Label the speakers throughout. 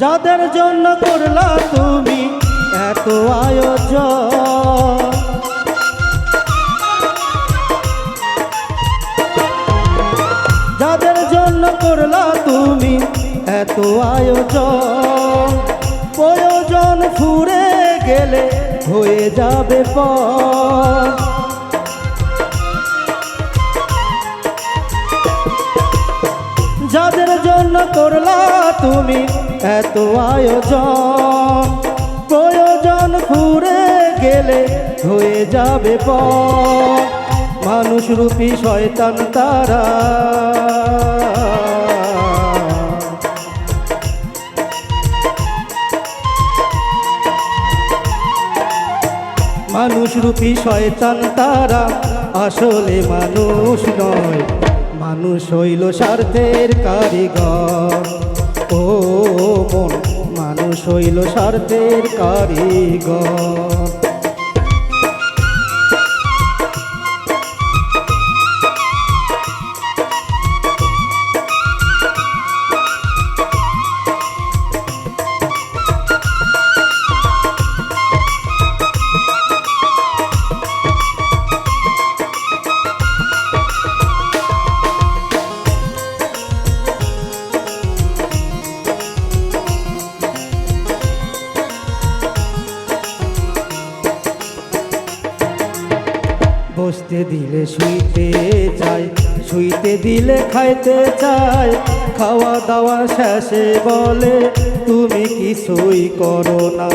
Speaker 1: যাদের জন্য করলা তুমি এত আয়োজন। যাদের জন্য করলা তুমি এত আয়োজন। প্রয়োজন ফুরে গেলে হয়ে যাবে পর যাদের জন্য করলা তুমি এত আয়োজন। প্রয়োজন ফুরে গেলে হয়ে যাবে পর মানুষ রূপী শয়তান তারা। মানুষ রূপী শয়তান তারা আসলে মানুষ নয়। মানুষ হইল স্বার্থের কারিগর। ও মন মানুষ হইল স্বার্থের কারিগর। বসতে দিলে শুইতে চাই শুইতে দিলে খাইতে চাই খাওয়া দাওয়া শেষে বলে, তুমি কিছুই করো না।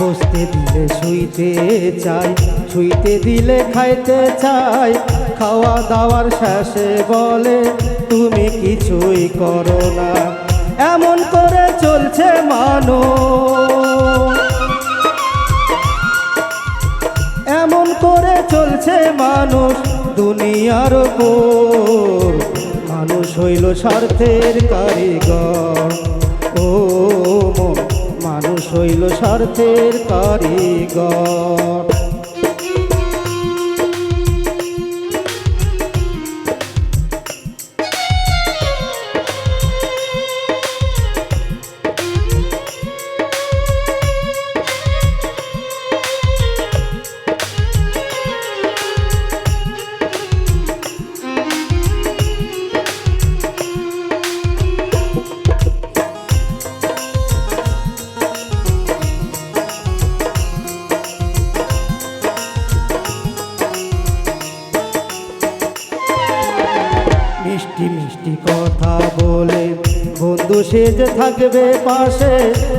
Speaker 1: বসতে দিলে শুইতে চাই শুইতে দিলে খাইতে চাই খাওয়া দাওয়ার শেষে বলে তুমি কিছুই করো না। এমন করে চলছে মানুষ। এমন করে চলছে মানুষ দুনিয়ার ওপর মানুষ হইল স্বার্থের কারিগর। ও মানুষ হইল স্বার্থের কারিগর। মিষ্টি মিষ্টি কথা বলে। বন্ধু সেজে থাকবে পাশে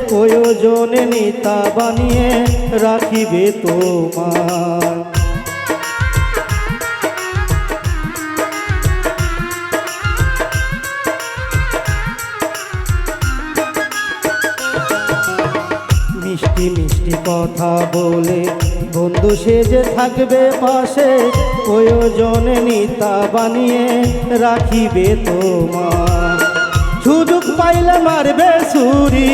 Speaker 1: প্রয়োজনে নেতা বানিয়ে রাখিবে তোমার। কথা বলে। বন্ধু সেজে থাকবে পাশে প্রয়োজনে নিতা বানিয়ে রাখিবে তোমার। সুযোগ পাইলে মারবে সুরি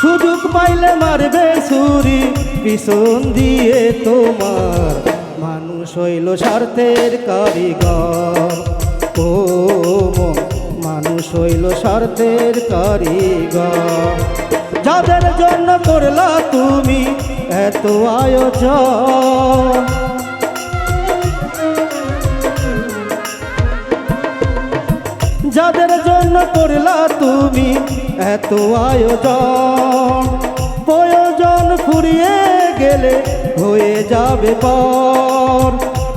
Speaker 1: সুযোগ পাইলে মারবে সুরি পিছন দিয়ে তোমার। মানুষ হইল স্বার্থের কারিগর। ও মন, হইল স্বার্থের কারিগর। যাদের জন্য করলা তুমি এত আয়োজন। যাদের জন্য করলা তুমি এত আয়োজন। প্রয়োজন ফুরিয়ে গেলে হয়ে যাবে পর।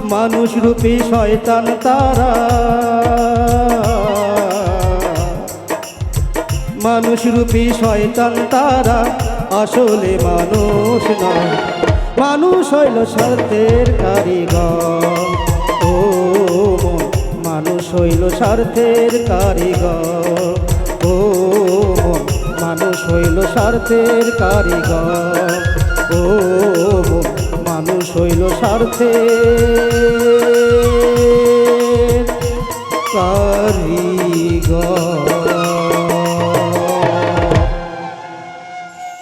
Speaker 1: মানুষ রূপী শয়তান তারা। মানুষ রূপী শয়তান তারা আসলে মানুষ নয়। মানুষ হইল স্বার্থের কারিগর। ও মানুষ হইল স্বার্থের কারিগর। ও মানুষ হইল স্বার্থের কারিগর। ও মানুষ হইল স্বার্থের কারিগর।